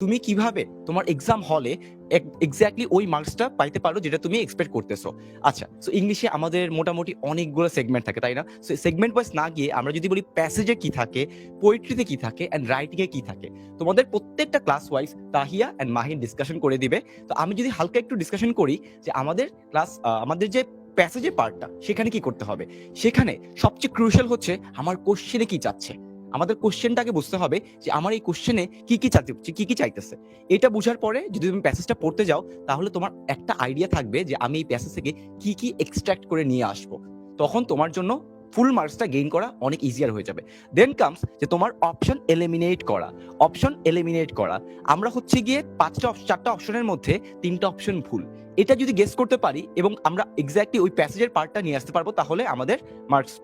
তুমি কীভাবে তোমার এক্সাম হলে এক্স্যাক্টলি ওই মার্কসটা পাইতে পারো যেটা তুমি এক্সপেক্ট করতেছো? আচ্ছা সো ইংলিশে আমাদের মোটামুটি অনেকগুলো সেগমেন্ট থাকে, তাই না? সো সেগমেন্ট ওয়াইজ না গিয়ে আমরা যদি বলি প্যাসেজে কি থাকে পোয়েট্রিতে কি থাকে অ্যান্ড রাইটিংয়ে কি থাকে, তোমাদের প্রত্যেকটা class wise Tahiya and Mahin discussion করে দিবে। তো আমি যদি হালকা একটু ডিসকাশন করি যে আমাদের ক্লাস আমাদের যে প্যাসেজের পার্টটা সেখানে কি করতে হবে? সেখানে সবচেয়ে ক্রুশাল হচ্ছে আমার কোশ্চেনে কি চাচ্ছে আমাদের কোশ্চেনটাকে বুঝতে হবে যে আমার এই কোশ্চেনে কি কি চাইতে কি কি চাইতেছে। এটা বুঝার পরে যদি তুমি প্যাসেজটা পড়তে যাও, তাহলে তোমার একটা আইডিয়া থাকবে যে আমি এই প্যাসেজ থেকে কি কি এক্সট্রাক্ট করে নিয়ে আসব। তখন তোমার জন্য ফুল মার্কসটা গেইন করা অনেক ইজিয়ার হয়ে যাবে। দেন কামস যে তোমার অপশন এলিমিনেট করা। অপশন এলিমিনেট করা। আমরা হচ্ছে গিয়ে পাঁচটা চারটা অপশনের মধ্যে তিনটা অপশন ভুল। এটা যদি গেস করতে পারি এবং আমরা এক্স্যাক্টলি ওই প্যাসেজের পার্টটা নিয়ে আসতে পারব, তাহলে আমাদের মার্কস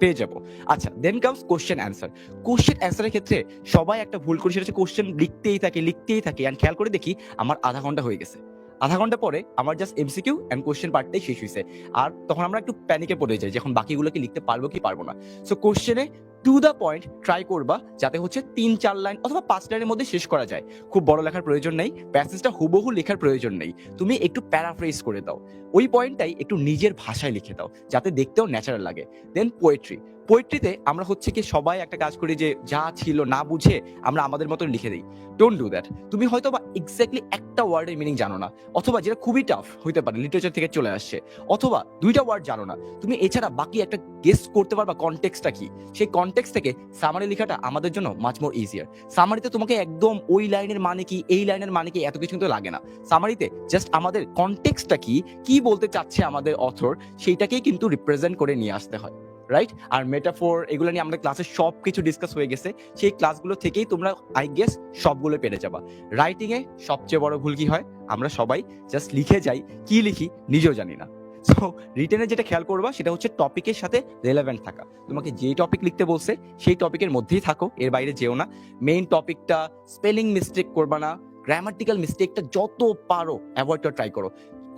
পেয়ে যাব। আচ্ছা then comes question answer question অ্যান্সারের ক্ষেত্রে সবাই একটা ভুল করে সেটা হচ্ছে কোশ্চেন লিখতেই থাকে লিখতেই থাকে। অ্যান্ড খেয়াল করে দেখি, আমার আধা ঘণ্টা হয়ে গেছে। আধা ঘণ্টা পরে আমার জাস্ট এমসিকিউ অ্যান্ড কোশ্চেন পার্টটাই শেষ হয়েছে আর তখন আমরা একটু প্যানিকে পড়ে যাই যখন বাকিগুলোকে লিখতে পারব কি পারব না। সো কোশ্চেনে টু দ্য পয়েন্ট ট্রাই করবা যাতে হচ্ছে তিন, চার লাইন অথবা পাঁচ লাইনের মধ্যে শেষ করা যায়। খুব বড় লেখার প্রয়োজন নেই প্যাসেজটা হুবহু লেখার প্রয়োজন নেই। তুমি একটু প্যারাফ্রেজ করে দাও। ওই পয়েন্টটাই একটু নিজের ভাষায় লিখে দাও, যাতে দেখতেও ন্যাচারাল লাগে। দেন পোয়েট্রি পোয়েট্রিতে আমরা হচ্ছে কি সবাই একটা কাজ করি যে যা ছিল না বুঝে আমরা আমাদের মতন লিখে দিই। ডোন্ট ডু দ্যাট তুমি হয়তো বা এক্স্যাক্টলি একটা ওয়ার্ডের মিনিং জানো না, অথবা যেটা খুবই টাফ হইতে পারে লিটারেচার থেকে চলে আসছে, অথবা দুইটা ওয়ার্ড জানো না। তুমি এছাড়া বাকি একটা গেস করতে পারবা কনটেক্সটটা কি? সেই কনটেক্সট থেকে সামারি লেখাটা আমাদের জন্য মাচ মোর ইজিয়ার সামারিতে তোমাকে একদম ওই লাইনের মানে কি, এই লাইনের মানে কি এত কিছু কিন্তু লাগে না। সামারিতে জাস্ট আমাদের কনটেক্সটটা কি কি বলতে চাচ্ছে আমাদের অথর সেইটাকেই কিন্তু রিপ্রেজেন্ট করে নিয়ে আসতে হয়। রাইট আর মেটাফোর এগুলো নিয়ে আমাদের ক্লাসে সব কিছু ডিসকাস হয়ে গেছে। সেই ক্লাসগুলো থেকেই তোমরা আই গেস সবগুলো পেরে যাবা। রাইটিং এ সবচেয়ে বড় ভুল কি হয়? আমরা সবাই জাস্ট লিখে যাই, কি লিখি নিজেও জানি না। সো রিটেনে যেটা খেয়াল করবা, সেটা হচ্ছে টপিকের সাথে রেলেভেন্ট থাকা। তোমাকে যেই টপিক লিখতে বলছে, সেই টপিকের মধ্যেই থাকো, এর বাইরে যেও না। মেইন টপিকটা স্পেলিং মিস্টেক করবা না গ্রামাটিক্যাল মিস্টেকটা যত পারো অ্যাভয়েড ট্রাই করো।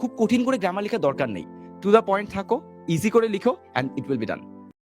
খুব কঠিন করে গ্রামার লেখার দরকার নেই। টু দ্য পয়েন্ট থাকো ইজি করে লিখো and it will be done